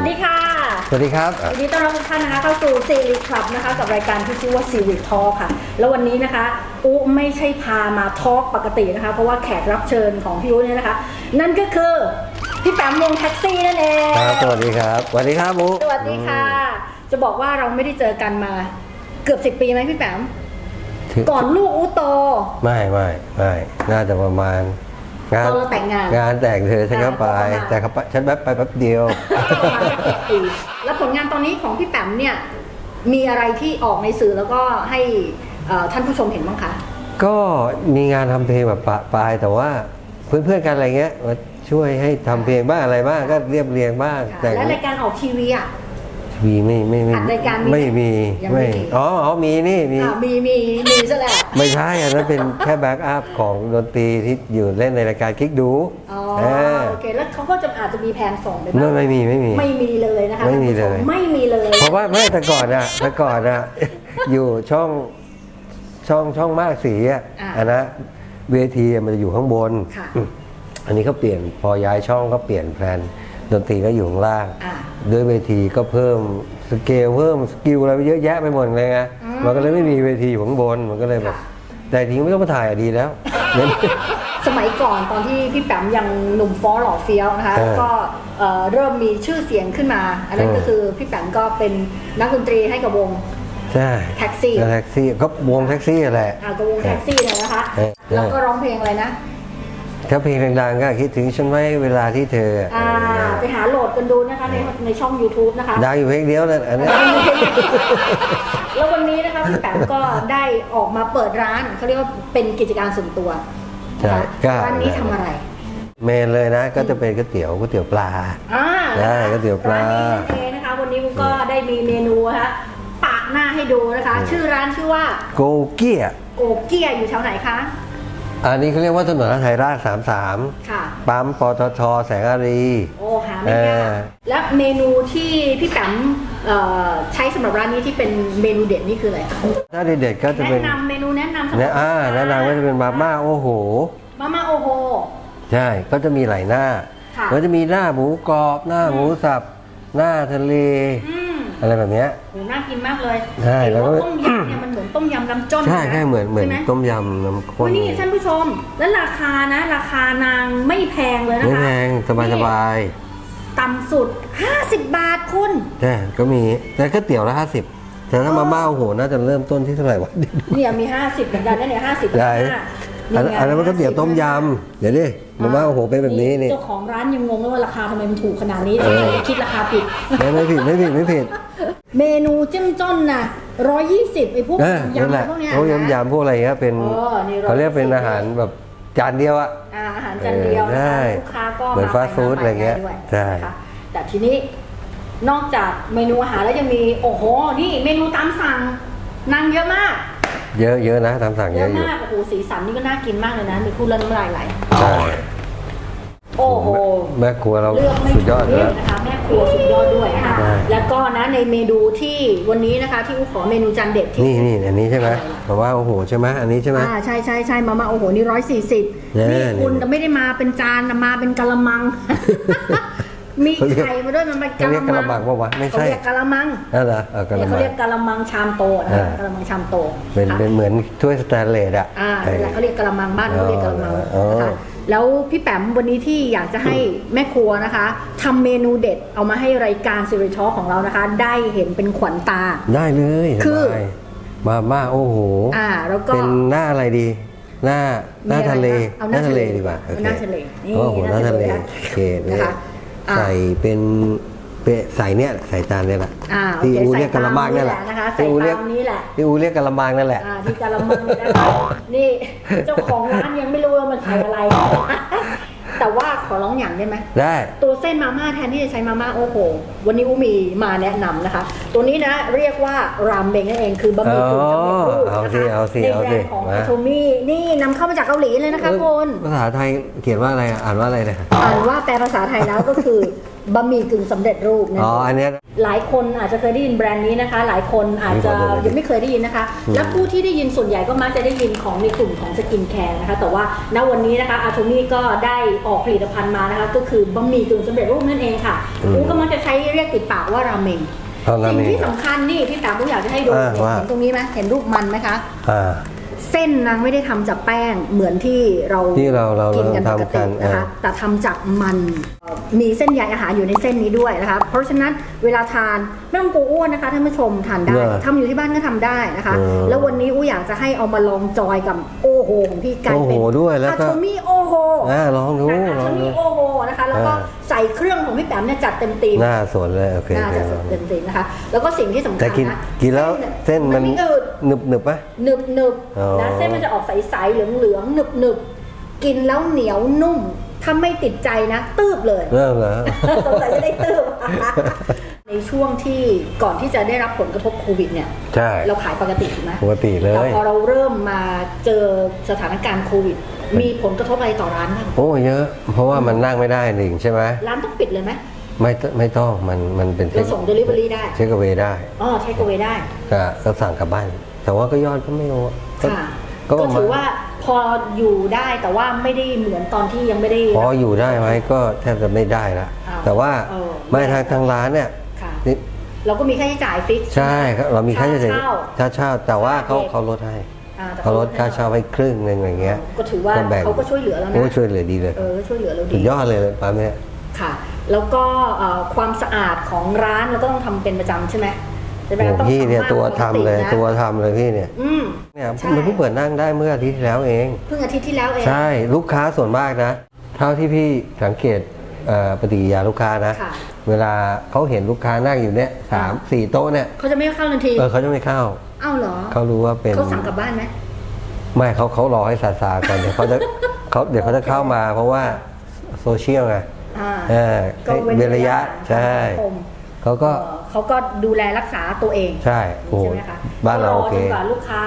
วัสดีค่ะ สวัสดีครับยินดีต้อนรับทุกท่านนะคะเข้าสู่ซีรีส์คลับนะคะกับรายการที่ชื่อว่าซีรีส์ทอค่ะ แล้ววันนี้นะคะอูไม่ใช่พามาทอล์กปกตินะคะ เพราะว่าแขกรับเชิญของพี่อูเนี่ยนะคะ นั่นก็คือพี่แปมวงแท็กซี่นั่นเองครับสวัสดีครับสวัสดีครับมุสวัสดีค่ะ จะบอกว่าเราไม่ได้เจอกันมาเกือบสิบปีไหมพี่แปมถึงก่อนลูกอูโตไม่ไม่ไม่น่าจะประมาณ งานตอนเราแต่งงาน งานแต่งเธอฉันก็ไปอ่าประมาณแต่เขาไปฉันแป๊บไปแป๊บเดียว ประมาณสักสิบปีแล้วผลงานตอนนี้ของพี่แปมเนี่ยมีอะไรที่ออกในสื่อแล้วก็ให้เอ่อท่านผู้ชมเห็นบ้างคะ ก็มีงานทำเพลงแบบปะปลายแต่ว่าเพื่อนๆกันอะไรเงี้ยมาช่วยให้ทำเพลงบ้างอะไรบ้างก็เรียบเรียงบ้างค่ะแต่งและรายการออกทีวีอะ มีไม่ไม่ไม่อัดรายการมีไม่มียังไม่มี อ๋ออ๋อมีนี่มี อ่ามีมีมีซะแหละไม่ใช่อันนั้นเป็นแค่แบ็กอัพของดนตรีที่อยู่เล่นในรายการคลิกดูอ๋อเออโอเคแล้วเขาก็จะอาจจะมีแผนส่งไปไม่บ้างไม่มีไม่มี ไม่มีเลยนะคะไม่มีเลยท่านผู้ชไม่มีเลยเพราะว่าไม่แต่ก่อนอะแต่ก่อนอะ อยู่ช่องช่องช่องมากสีอะอ่าอันนะเวทีอะมันจะอยู่ข้างบน ค่ะอืมอันนี้เขาเปลี่ยนพอย้ายช่องก็เปลี่ยนแพลน ดนตรีก็อยู่ข้างล่าง อ่า ด้วยเวทีก็เพิ่มสเกลเพิ่มสกิลอะไรไปเยอะแยะไปหมดเลยไงอืมมันก็เลยไม่มีเวทีอยู่ข้างบนมันก็เลยแบบค่ะแต่จริงไม่ต้องมาถ่ายอะดีแล้วเดี๋ยวนี้สมัยก่อนตอนที่พี่แปมยังหนุ่มฟ้อหล่อเฟี้ยวนะคะเออแล้วก็เอ่อเริ่มมีชื่อเสียงขึ้นมา อันนั้นเออ ก็คือพี่แปมก็เป็นนักดนตรีให้กับวง ใช่แท็กซี่ แท็กซี่ก็วงแท็กซี่แหละ อ่ากับวงแท็กซี่เนี่ยนะคะ เออ แล้วก็ร้องเพลงอะไรนะ ถ้าเพลงดังๆก็คิดถึงฉันไว้เวลาที่เธออ่าไปหาโหลดกันดูนะคะในในช่อง YouTube นะคะ ดังอยู่เพลงเดียวนั่นอันนี้ แล้ววันนี้นะคะพี่แปมก็ได้ออกมาเปิดร้านเขาเรียกว่าเป็นกิจการส่วนตัวนะคะใช่ก็ ร้านนี้ทำอะไรเมนเลยนะ ก็จะเป็นก๋วยเตี๋ยวก๋วยเตี๋ยวปลา อ่าได้ก๋วยเตี๋ยวปลา ร้านนี้นั่นเองนะคะ วันนี้ผมก็ได้มีเมนูนะคะปะหน้าให้ดูนะคะ ชื่อร้านชื่อว่าโกเกีย โกเกียอยู่แถวไหนคะ อันนี้เขาเรียกว่าถนนไทยราชสามสามค่ะ ปั๊มปตทแสงอารี โอ้หาไม่ยากเออและเมนูที่พี่แปมเอ่อใช้สำหรับร้านนี้ที่เป็นเมนูเด็ดนี่คืออะไรคะถ้าเด็ดๆก็จะเป็แนะนนำเมนูแนะนำสำหรัเนี่ยอ่าแนะนำว่าจะเป็นมาม่าโอ้โห มาม่าโอโฮ ใช่ ก็จะมีหลายหน้าค่ะ ก็จะมีหน้าหมูกรอบ หน้าหมูสับ หน้าทะเล อืม อะไรแบบเนี้ยโหน่ากินมากเลยใช่แล้วก็เห็นว่าต้มยำเนี่ยมันเหมือนต้มยำน้ำจ้นใช่ใช่เหมือนเหมือนใช่ไต้มยำน้ำข้นวันนี้ท่านผู้ชม แล้วราคานะ ราคานางไม่แพงเลยนะคะไม่แพงสบายสบายต่ำสุด 50 บาทคุณใช่ก็มีแต่ก๋วยเตี๋ยวละห้าสิบแต่ถ้ามาม่าโอ้โหน่าจะเริ่มต้นที่เท่าไหร่วะเนี่ยมี 50เหมือนกันนะเนี่ย50ได้ อันอันนั้นมันก็เตี๋ยวต้มยำเดี๋ยวดิมาม่าโอ้โหเป็นแบบนี้นี่เจ้าของร้านยังงงเลยว่าราคาทำไมมันถูกขนาดนี้คิดราคาผิดไม่ไม่ผิดไม่ผิดไม่ผิด เมนูเจ้มจ้นน่ะ120ไอ้พวกเออยำนั่นแหอะไรละพวกเนี้ยพวกนะยำยำพวกอะไรเงี้ยเป็นเออนี่120เขาเรียกเป็นอาหารแบบจานเดียวอะอ่าอาหารจานเดียวเออนะใช่คะลูกค้าก็เหมือนไป fast food หอะไรเงี้ยปด้วใช่นะคะแต่ทีนี้นอกจากเมนูอาหารแล้วยังมีโอ้โหนี่เมนูตามสั่งนางเยอะมาก เยอะเยอะนะตามสั่งเยเยอะอะอยู่ มากโอ้โหสีสันนี่ก็น่ากินมากเลยนะ มีคู่เล่นน้ำลายไหลใช่ โอ้โห แม่ครัวเราเลือกไม่สุดยอดถูกเลยนะคะแม่ครัวสุดยอดด้วยค่ะใช่แล้วก็นะในเมนูที่วันนี้นะคะที่อูขอเมนูจานเด็ดที่นี่นี่อันนี้ใช่ไหมแต่ว่าโอ้โหใช่ไหมอันนี้ใช่ไหม อ่าใช่ใช่ใช่มามาโอ้โหนี่ร้อยสี่สิบเนี่ยนี่คุณนี่ แต่ไม่ได้มาเป็นจานนะมาเป็นกะละมัง มีเขาเรียก ไข่มาด้วยมันเป็นเขาเรียกกะละมังปะวะไม่ใช่ เขาเรียกกะละมังนั่นเหรอเออกะละเนี่ยมัเขางเรียกกะละมังชามโตนะอ่า กะละมังชามโตเป็นค่ะ เป็นเหมือนถ้วยสแตนเลสอะอ่าไอ้นั่นแหละเขาเรียกกะละมังบ้านเขาเรียกกะละมังอ๋อนะคะแล้วพี่แปมวันนี้ที่อยากจะให้แม่ครัวนะคะทำเมนูเด็ดเอามาให้รายการซิริชอของเรานะคะ ได้เห็นเป็นขวัญตา ได้เลยคือ สบายมาม่าโอ้โห อ่า แล้วก็เป็นหน้าอะไรดี หน้าหน้ามีอะไรทะเลนะเอาหน้าทะเลทะเลดีกว่าโอเอาเคหน้าทะเลนี่โอ้โหหน้าทะเลหน้าทะเลโอเค นะคะ อ่า ใส่เป็นเป็นใส่เนี่ยใส่จานเนี่ยแหละอ่าโอที่เคอูใส่เรียกกะละมังนั่นแหละตามนี้แหละนะคะใส่ที่อูเรียกตามนี้แหละ ที่อูเรียกกะละมังนั่นแหละ อ่าที่กะละมังนี่นะคะนี่เจ้าของร้านยังไม่รู้ว่ามันใส่อะไร แต่ว่าขอร้องอย่างได้ไหมได้ ตัวเส้นมาม่าแทนที่จะใช้มาม่าโอ้โหวันนี้อูมีมาแนะนำนะคะ ตัวนี้นะเรียกว่ารามเบงนั่นเองคือบะหมี่กึ่งสำเร็จรูปเอานะสิคะเอาสิในเอาแบรสินด์ของมาอาโทมี่นี่นำเข้ามาจากเกาหลีเลยนะคะเออคุณภาษาไทยเขียนว่าอะไรอะอ่านว่าอะไรนะอ่านว่าแปลภาษาไทยแล้วก็คือบะหมี่กึ่งสำเร็จรูปนั่นอ๋อเองอันเนี้ย หลายคนอาจจะเคยได้ยินแบรนด์นี้นะคะ หลายคนอาจจะมีคนเคยได้ยิน ยังไม่เคยได้ยินนะคะ และผู้ที่ได้ยินส่วนใหญ่ก็มักจะได้ยินของในกลุ่มของสกินแคร์นะคะ แต่ว่าณวันนี้นะคะอาโทมี่ก็ได้ออกผลิตภัณฑ์มานะคะ ก็คือบะหมี่กึ่งสำเร็จรูปนั่นเองค่ะอูก็มักจะใช้เรียกติดปากว่าราเมงเอาราสิ่งเมงที่สำคัญนี่ที่ตามผมอยากจะให้ดูอ่าว่าเห็นตรงนี้ไหมเห็นรูปมันไหมคะ อ่า เส้นนางไม่ได้ทำจากแป้งเหมือนที่เราที่เราเรากินกันปกทำกัตินนะคะเออแต่ทำจากมันเอ่อ มีเส้นใยอาหารอยู่ในเส้นนี้ด้วยนะคะ เพราะฉะนั้นเวลาทานไม่ต้องกลัวอ้วนนะคะท่านผู้ชมทานได้เนอะทำอยู่ที่บ้านก็ทำได้นะคะ เออแล้ววันนี้อู้อยากจะให้เอามาลองจอยกับโอโหของพี่กลายเป็นโอโหด้วยแล้วก็ อาโทมี่โอโห อ่าลองดูอาลโทองดูมี่โอโหนะคะแล้วก็อ่า ใส่เครื่องของพี่แปมเนี่ยจัดเต็มตีมหน้าสวนเลยโอเคน่าโอเคจะเต็มตีมนะคะ แล้วก็สิ่งที่สำคัแต่ญกินนะกินแล้วเส้นมันไม่อืดหนึบหนึบปะหนึบหนึบอ๋อ นะเส้นมันจะออกใสๆเหลืองเหลืองๆหนึบหนึบกินแล้วเหนียวนุ่ม ถ้าไม่ติดใจนะตืบเลยเริ่มแล้ว สงสัยจะได้ตืบในช่วงที่ก่อนที่จะได้รับผลกระทบโควิดเนี่ย ใช่ เราขายปกติถูกไหมปกติเลแต่ย พอเราเริ่มมาเจอสถานการณ์โควิด มีผลกระทบอะไรต่อร้านบ้างโอ้เยอะ เพราะว่ามันนั่งไม่ได้หนึ่งใช่ไหมร้านต้องปิดเลยไหมไม่ตไม่ต้องมันมันเป็นเราส่ง delivery ได้เช็คเอาไว้ได้อ๋อใช้กเวได้ก็ก็สั่งกลับบ้าน แต่ว่าก็ยอดก็ไม่โอ้ก็ค่ะ ก็ก็ประมาณถือว่าพออยู่ได้แต่ว่าไม่ได้เหมือนตอนที่ยังไม่ได้ พออยู่ได้ไหมก็แทบจะไม่ได้ละอ้าวแต่ว่าเออ ไม่ทางทางร้านเนี่ยค่ะ นี่เราก็มีค่าใช้จ่ายฟิก ใช่ครับเรามีค่าใช้จ่ายเช่าค่าเช่าแต่ว่าเขาเด็กเขาลดให้อ่แต่เขาลดค่าเช่าให้ครึ่งหนึ่งอะไรเงี้ยก็ถือว่าแบ่งเขาก็ช่วยเหลือแล้วนะ โอ้ช่วยเหลือดีเลยเออก็ช่วยเหลือเราสุดีดยอดเลยปั๊มเนี่ย ค่ะ แล้วก็เอ่อความสะอาดของร้านเราก็ต้องทำเป็นประจำใช่ไหมใช่ไหมโอ้ต้องพี่เนี่ยมากตัวกาทำปกเลยนะตัวทำเลยพี่เนี่ยอืม เนี่ยใช่ มันเพิ่งเปิดนั่งได้เมื่ออาทิตย์ที่แล้วเอง เพิ่งอาทิตย์ที่แล้วเอง ใช่ลูกค้าส่วนมากนะ เท่าที่พี่สังเกตเอ่อปฏิกิริยาลูกค้านะ ค่ะ เวลาเขาเห็นลูกค้านั่งอยู่เนี่ยสามสี่โต๊ะเนี่ยเขาจะไม่เข้าทันทีเออเขาจะไม่เข้า เอ้าเหรอเขารู้ว่าเป็น เขาสั่งกลับบ้านไหม ไม่เขาเขารอให้ซาซาก่อนเดี๋ยวเขาจะ เขาเดี๋ยวเขาจะเข้ามาเพราะว่าโซเชียลไงอ่าเออก็เว้นเว้นระยะทางใช่ สังคม เขาก็เอ่อเขาก็ดูแลรักษาตัวเองใช่โอ้ใช่ไหมคะบ้านเราโอเคจนกว่าลูกค้า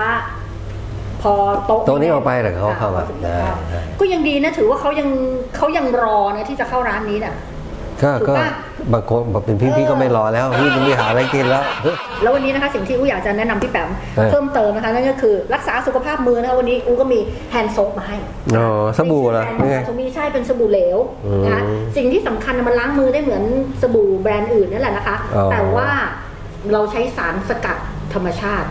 พอโต๊ะโต๊ะนี้ออกไปเดี๋ยวเขาเข้ามาถึงจะเข้าได้ได้ก็ยังดีนะถือว่าเขายังเขายังรอนะที่จะเข้าร้านนี้น่ะ ก็ถูกก็ปะ บางคนบอกเป็นพี่เออพี่ก็ไม่รอแล้วพี่จะมีหาอะไรกินแล้ว แล้ววันนี้นะคะสิ่งที่อูอยากจะแนะนำพี่แปมเออ เพิ่มเติมนะคะนั่นก็คือรักษาสุขภาพมือนะคะวันนี้อูก็มีแฮนด์โซปมาให้อ๋อสบู่เหรอแบรนด์นี่ไงของมีใช่เป็นสบู่เหลวอืมนะคะสิ่งที่สำคัญน่ะมันล้างมือได้เหมือนสบู่แบรนด์อื่นนั่นแหละนะคะ อ๋อแต่ว่าเราใช้สารสกัดธรรมชาติ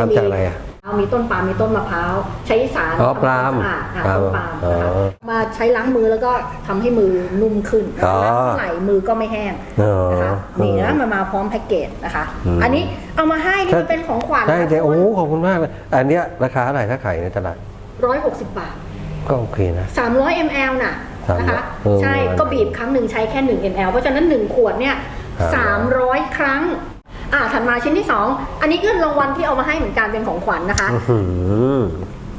ทำจากอะไรอะ เอามีต้นปาล์มมีต้นมะพร้าวใช้สารอ๋อทำควปาล์มสะอาดอะปาล์มต้นปาล์มนะคะอ๋อมาใช้ล้างมือแล้วก็ทำให้มือนุ่มขึ้นอ๋อล้างเท่าไหร่มือก็ไม่แห้งอ๋อนะคะนี่นะมันมาพร้อมแพ็กเกจนะคะ อืม อันนี้เอามาให้นี่มันเป็นของขวัญใช่ใช่โอ้ขอบคุณมากเลยอันเนี้ยราคาเท่าไหร่ถ้าขายในตลาดร้อยหกสิบบาท ก็โอเคนะ 300 ml น่ะนะคะเออใช่ประมาณก็บีบครั้งหนึ่งใช้แค่ 1 ml เพราะฉะนั้น 1 ขวดเนี่ย ครับ300 ครั้ง อ่าถัดมาชิ้นที่ 2 อันนี้ก็รางวัลที่เอามาให้เหมือนกันเป็นของขวัญนะคะ อื้อหือ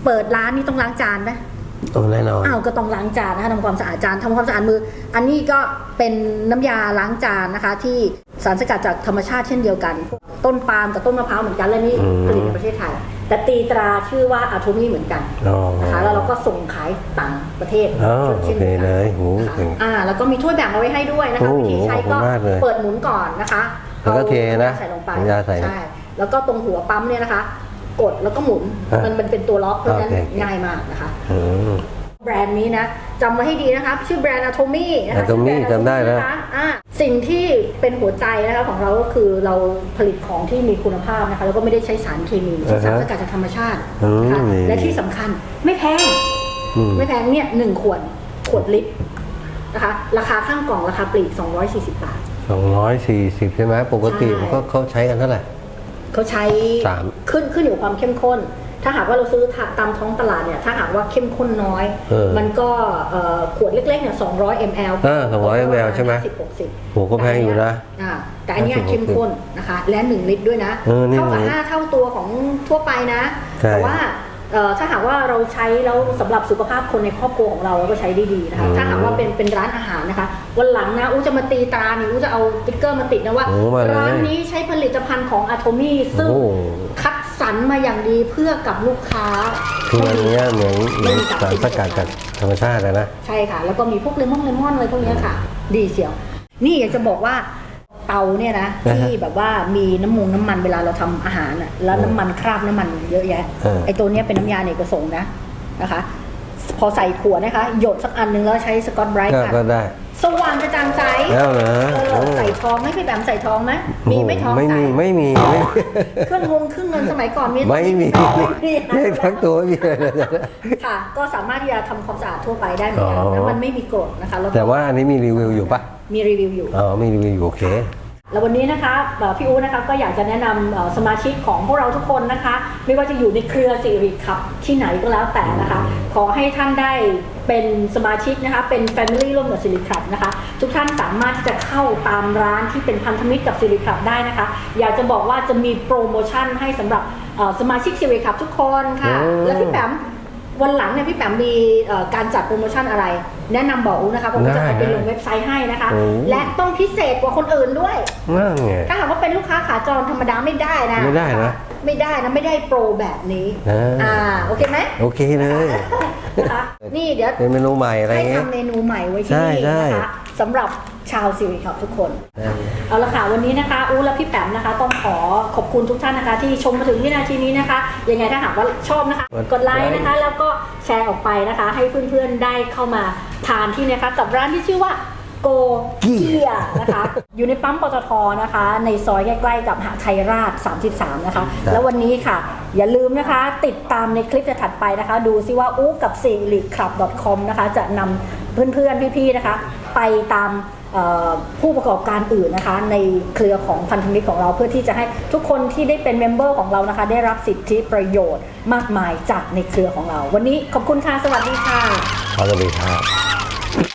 เปิดร้านนี่ต้องล้างจานไหมโอ้แน่นอน อ้าวก็ต้องล้างจานนะคะทำความสะอาดจานทำความสะอาดมือ อันนี้ก็เป็นน้ำยาล้างจานนะคะ ที่สารสกัดจากธรรมชาติเช่นเดียวกัน ต้นปาล์มกับต้นมะพร้าวเหมือนกันและนี่อืม ผลิตในประเทศไทย แต่ตีตราชื่อว่าอาโทมี่เหมือนกันอ๋อนะคะแล้วเราก็ส่งขายต่างประเทศอ๋อช่นดีวกันโอเคเลยโหนะคะเก่ง อ่าแล้วก็มีถ้วยแบ่งเอาไว้ให้ด้วยนะคะโอ้วิธีใช้ขอบคุก็ณมากเลย เปิดหมุนก่อนนะคะ แล้วก็เทนะอาใส่ลงไปน้ำยาใส่นะใช่แล้วก็ตรงหัวปั๊มเนี่ยนะคะ กดแล้วก็หมุนอะมันมันเป็นตัวล็อกเพราะฉะนั้นโอเคง่ายมากนะคะอืมแบรนด์นี้นะจำไว้ให้ดีนะคะชื่อแบรนด์ Atomy นะคะ Atomy ชื่อแบรนจำได้แล้วนะคะอ่าสิ่งที่เป็นหัวใจนะคะของเราก็คือเราผลิตของที่มีคุณภาพนะคะแล้วก็ไม่ได้ใช้สารเคมีใช้สารสกัดจากธรรมชาตินะคะอืมและที่สำคัญไม่แพงอืมไม่แพงเนี่ยหนึ่งขวดขวดลิตรนะคะ ราคาข้างกล่องราคาปลีก240 บาท สองร้อยสี่สิบใช่ไหมปกติใช่ มันก็เขาใช้กันเท่าไหร่ เขาใช้สาม ขึ้นขึ้นอยู่กับความเข้มข้น ถ้าหากว่าเราซื้อตามท้องตลาดเนี่ย ถ้าหากว่าเข้มข้นน้อย เออมันก็เอ่อขวดเล็กๆเนี่ย200 ml เออ200 ml ใช่ไหม50 60โหก็แพงอยู่นะอ่าแต่อันเนี้ย50เข้มข้นนะคะ และ 1 ลิตรด้วยนะเออนี่เท่ากับหนึ่ง5เท่าตัวของทั่วไปนะ ใช่ แต่ว่าเอ่อ ถ้าหากว่าเราใช้แล้วสำหรับสุขภาพคนในครอบครัวของเราเราก็ใช้ได้ดีนะคะอืมถ้าหากว่าเป็นเป็นร้านอาหารนะคะ วันหลังนะอู้จะมาตีตรานี่อู้จะเอาติ๊กเกอร์มาติดนะว่าโอ้มาเลยร้านนี้ใช้ผลิตภัณฑ์ของอะโทมี่ซึ่งโอ้คัดสรรมาอย่างดีเพื่อกับลูกค้าคืออันเนี้ยเหมือนเหมือนไม่มีสารสกัดจากธรรมชาติอะนะใช่ค่ะ แล้วก็มีพวกเลมอนเลมอนอะไรพวกเนี้ยค่ะ ดีเสียว นี่อยากจะบอกว่า เตาเนี่ยนะนะฮะที่แบบว่ามีน้ำมงน้ำมันเวลาเราทำอาหารอะแล้วน้ำมันคราบน้ำมันเยอะแยะเออ ไอตัวเนี้ยเป็นน้ำยาเนกประสงค์นะนะคะ พอใส่ขวดนะคะ หยดสักอันหนึ่งแล้วใช้สกอตไบรท์ก็ค่ะก็ได้ สว่างกระจ่างใสแล้วเหรอเอโอ้อใส่ทองไหมพี่แบมใส่ทองไหมมีไหม่ทองไม่ใส่มีไม่มีไม่มีเครื่องงงเครื่องเงินสมัยก่อนมี ไม่มีมีไม่ทั้งตัวไม่มีเลยนะค่ะ ก็สามารถที่จะทำความสะอาดทั่วไปได้เหมือนกันอ๋อแล้วมันไม่มีกรดนะคะแล้วก็แต่ว่าอันนี้มีรีวิวอยู่ปะมีรีวิวอยู่ อ๋อมีรีวิวอยู่โอเค แล้ววันนี้นะคะเอ่อพี่อู๋นะคะก็อยากจะแนะนำเอ่อสมาชิกของพวกเราทุกคนนะคะ ไม่ว่าจะอยู่ในเครือสิริคับที่ไหนก็แล้วแต่นะคะ ขอให้ท่านได้เป็นสมาชิกนะคะเป็นแฟมิลี่ร่วมกับสิริคับนะคะ ทุกท่านสามารถที่จะเข้าตามร้านที่เป็นพันธมิตรกับสิริคับได้นะคะ อยากจะบอกว่าจะมีโปรโมชั่นให้สำหรับเอ่อสมาชิกสิริคับทุกคนค่ะโอ้และพี่แปม วันหลังเนี่ยพี่แปมมีเอ่อการจัดโปรโมชั่นอะไร แนะนำบอกอู๋นะคะผมก็จะเอาไปลงเว็บไซต์ให้นะคะ โอ้ และต้องพิเศษกว่าคนอื่นด้วย นั่นไง ถ้าหากว่าเป็นลูกค้าขาจรธรรมดาไม่ได้นะไม่ได้นะ ไม่ได้นะไม่ได้โปรแบบนี้อ่าอ่าโอเคไหมโอเคเลย นะคะนี่เดี๋ยวเป็นเมนูใหม่อะไรให้เงี้ย ทำเมนูใหม่ไว้ที่ใช่นี่ใช่นะคะ สำหรับชาวซีรีครับทุกคนได้เอาละค่ะ วันนี้นะคะ อูและพี่แปมนะคะ ต้องขอขอบคุณทุกท่านนะคะ ที่ชมมาถึงวินาทีนี้นะคะ ยังไงถ้าหากว่าชอบนะคะ กดไลค์นะคะ แล้วก็แชร์ออกไปนะคะ ให้เพื่อนๆได้เข้ามาทานที่นะคะ กับร้านที่ชื่อว่าโกเกียนะคะ อยู่ในปั๊มปตทนะคะ ในซอยใกล้ๆกับหาไทยราช 33 นะคะครับแล้ววันนี้ค่ะ อย่าลืมนะคะ ติดตามในคลิปถัดไปนะคะ ดูซิว่าอู้กับ s i r i c l u b c o m นะคะ จะนำเพื่อนๆ พี่ๆ นะคะ ไปตามผู้ประกอบการอื่นนะคะในเครือของพันธมิตรของเราเพื่อที่จะให้ทุกคนที่ได้เป็นเมมเบอร์ของเรานะคะ ได้รับสิทธิประโยชน์มากมายจากในเครือของเรา วันนี้ขอบคุณค่ะ สวัสดีค่ะสวัสดีครับ